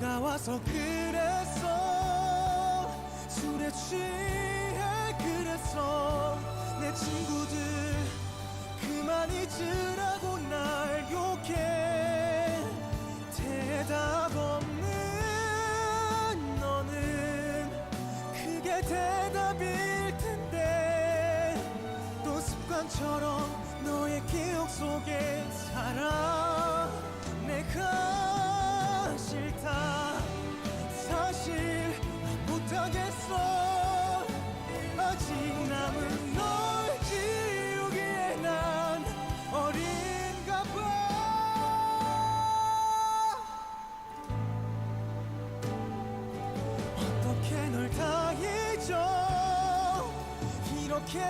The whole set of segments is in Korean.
비가 와서 그랬어. 술에 취해 그랬어. 내 친구들 그만 잊으라고 날 욕해. 대답 없는 너는 그게 대답일 텐데. 또 습관처럼 너의 기억 속에 살아. 내가 싫다. 사실 못하겠어. 아직 남은 널 지우기에 난 어린가 봐. 어떻게 널 다 잊어? 이렇게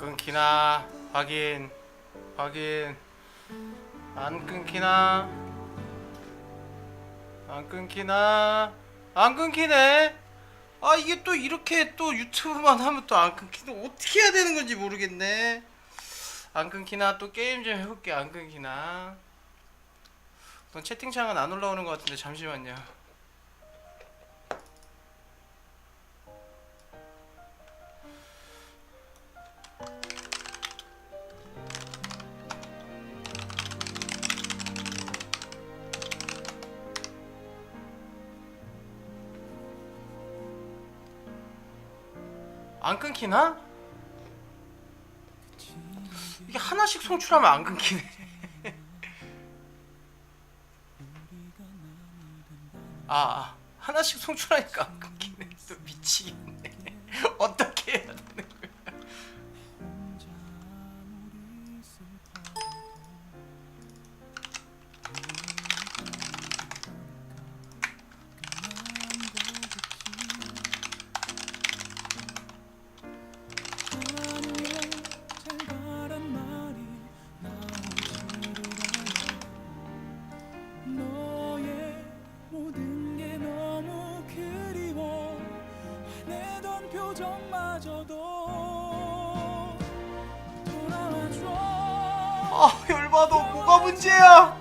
끊기나? 확인. 확인. 안 끊기나? 안 끊기나? 안 끊기네? 아 이게 또 이렇게 또 유튜브만 하면 또 안 끊기네. 어떻게 해야 되는 건지 모르겠네. 안 끊기나? 또 게임 좀 해볼게. 안 끊기나? 또 채팅창은 안 올라오는 것 같은데 잠시만요 안 끊기나? 이게 하나씩 송출하면 안 끊기네. 아, 아, 하나씩 송출하니까 안 끊기네. 또 미치겠네. 어떻게 아, 열받아. 뭐가 문제야?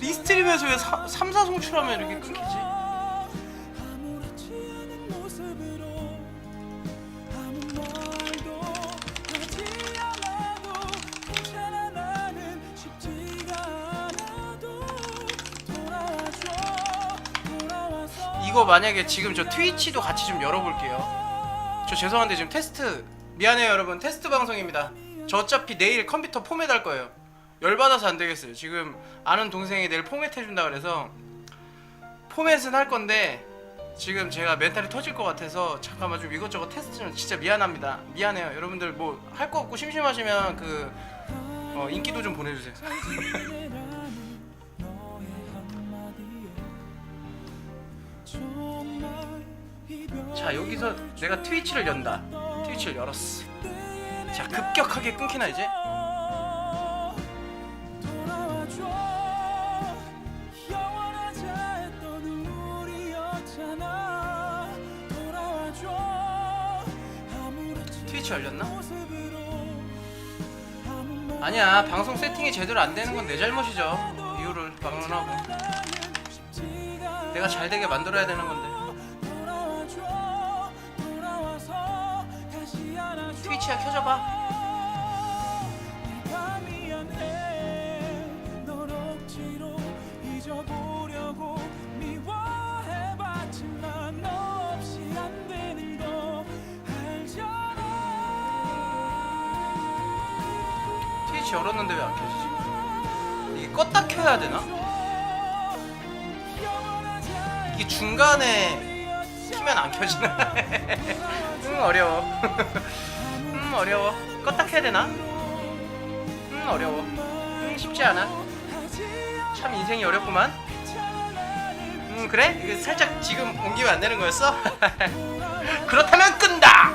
리스트림에서 왜 3, 4 송출하면 이렇게 끊기지? 이거 만약에 지금 저 트위치도 같이 좀 열어볼게요. 저 죄송한데 지금 테스트 미안해요 여러분 테스트 방송입니다. 저 어차피 내일 컴퓨터 포맷 할 거예요. 열받아서 안 되겠어요. 지금 아는 동생이 내일 포맷 해준다 그래서 포맷은 할 건데 지금 제가 멘탈이 터질 것 같아서 잠깐만 좀 이것저것 테스트 좀 진짜 미안합니다. 미안해요. 여러분들 뭐 할 거 없고 심심하시면 그 어, 인기도 좀 보내주세요. 자 여기서 내가 트위치를 연다. 트위치를 열었어. 자 급격하게 끊기나 이제? 트위치 열렸나? 아니야 방송 세팅이 제대로 안 되는 건 내 잘못이죠 이유를 쉽지가 내가 잘 되게 만들어야 되는 건데 는거 알잖아 트위치 열었는데 왜 안 켜지지 이게 껐다 켜야 되나? 이게 중간에 키면 안 켜지나? 응 어려워 음 어려워 껐다 켜야 되나? 음 어려워 음 쉽지 않아 참 인생이 어렵구만 음음 그래? 이거 살짝 지금 옮기면 안 되는 거였어? 그렇다면 끈다!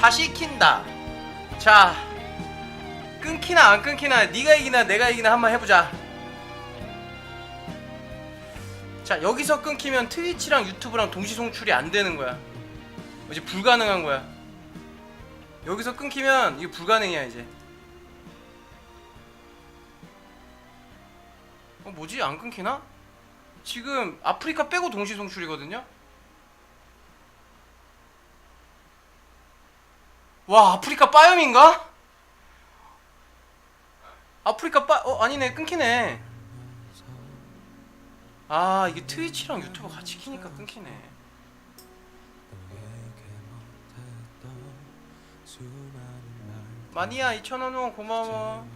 다시 킨다 자 끊기나 안 끊기나 네가 이기나 내가 이기나 한번 해보자 자 여기서 끊기면 트위치랑 유튜브랑 동시 송출이 안 되는 거야. 이제 불가능한 거야. 여기서 끊기면 이게 불가능이야 이제. 어 뭐지? 안 끊기나? 지금 아프리카 빼고 동시 송출이거든요? 와 아프리카 빠염인가? 아프리카 빠.. 어 아니네. 끊기네 아 이게 트위치랑 유튜브 같이 키니까 끊기네 마니아 2,000원 후원 고마워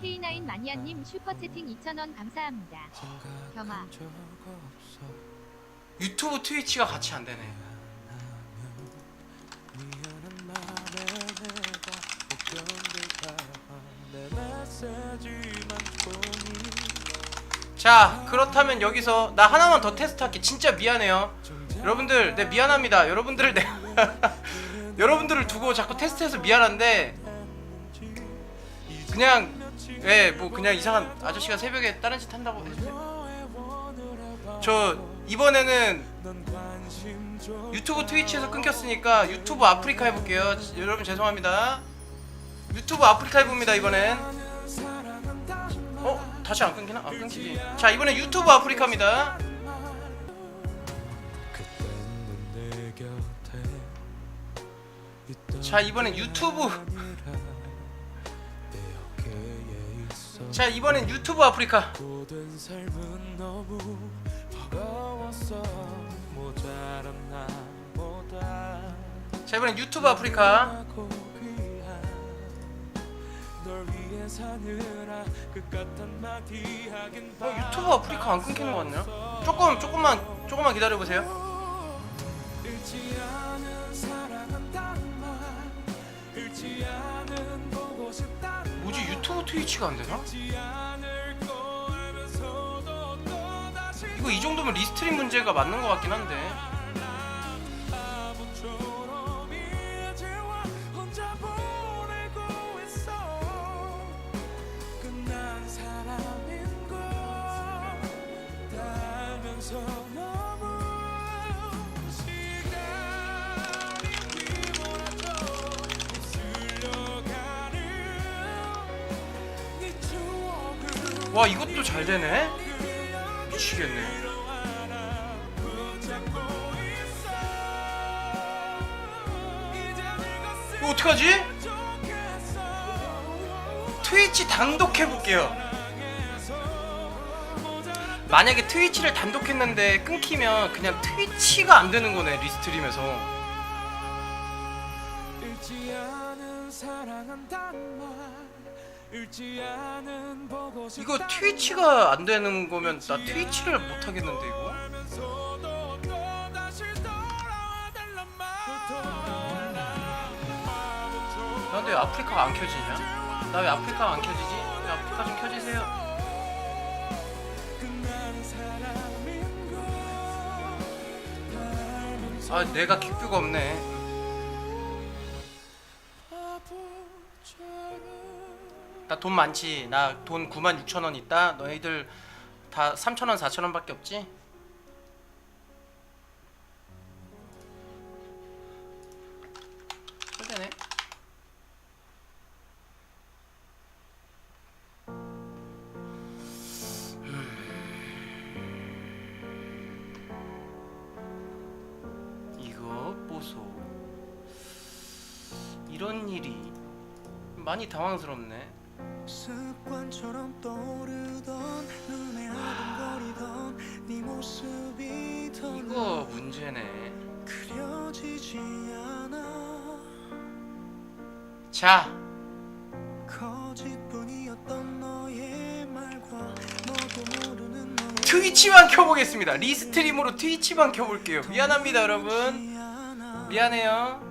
K9 마니아님 슈퍼채팅 2,000원 감사합니다. 겸아. 유튜브 트위치가 같이 안 되네 자 그렇다면 여기서 나 하나만 더 테스트 할게. 진짜 미안해요. 여러분들 네 미안합니다. 여러분들을 내 여러분들을 두고 자꾸 테스트해서 미안한데 그냥 예뭐 그냥 이상한 아저씨가 새벽에 다른 짓 한다고 해주세요. 저 이번에는 유튜브 트위치에서 끊겼으니까 유튜브 아프리카 해볼게요. 여러분 죄송합니다. 유튜브 아프리카 해봅니다 이번엔. 어? 다시 안 끊기나? 아 끊기지. 자 이번엔 유튜브 아프리카입니다. 자 이번엔 유튜브. 자 이번엔 유튜브 아프리카. 자 이번엔 유튜브 아프리카 어 유튜브 아프리카 안 끊기는 거 같네요. 조금 조금만 조금만 기다려 보세요. 보고 싶다는 뭐지 유튜브 트위치가 안 되나? 이거 이 정도면 리스트림 문제가 맞는 것 같긴 한데 와 이것도 잘 되네? 미치겠네. 이거 어떡하지? 트위치 단독 해볼게요. 만약에 트위치를 단독 했는데 끊기면 그냥 트위치가 안 되는 거네 리스트림에서 이거 트위치가 안 되는 거면 나 트위치를 못 하겠는데 이거 나 왜 아프리카가 안 켜지냐? 나 왜 아프리카가 안 켜지지? 왜 아프리카 좀 알면서 아 내가 킥뷰가 없네 나 돈 많지. 나 돈 9만 6천 원 있다. 너희들 다 3천 원 4천 원밖에 없지? 되네. 이거 보소. 이런 일이 많이 당황스럽네 습관처럼 떠오르던 눈에 아른거리던 네 모습이 더 이거 문제네. 그려지지 않아. 자. 거짓뿐이었던 너의 말과 너도 모르는 너의 트위치만 켜보겠습니다. 리스트림으로 트위치만 켜볼게요. 미안합니다 여러분. 미안해요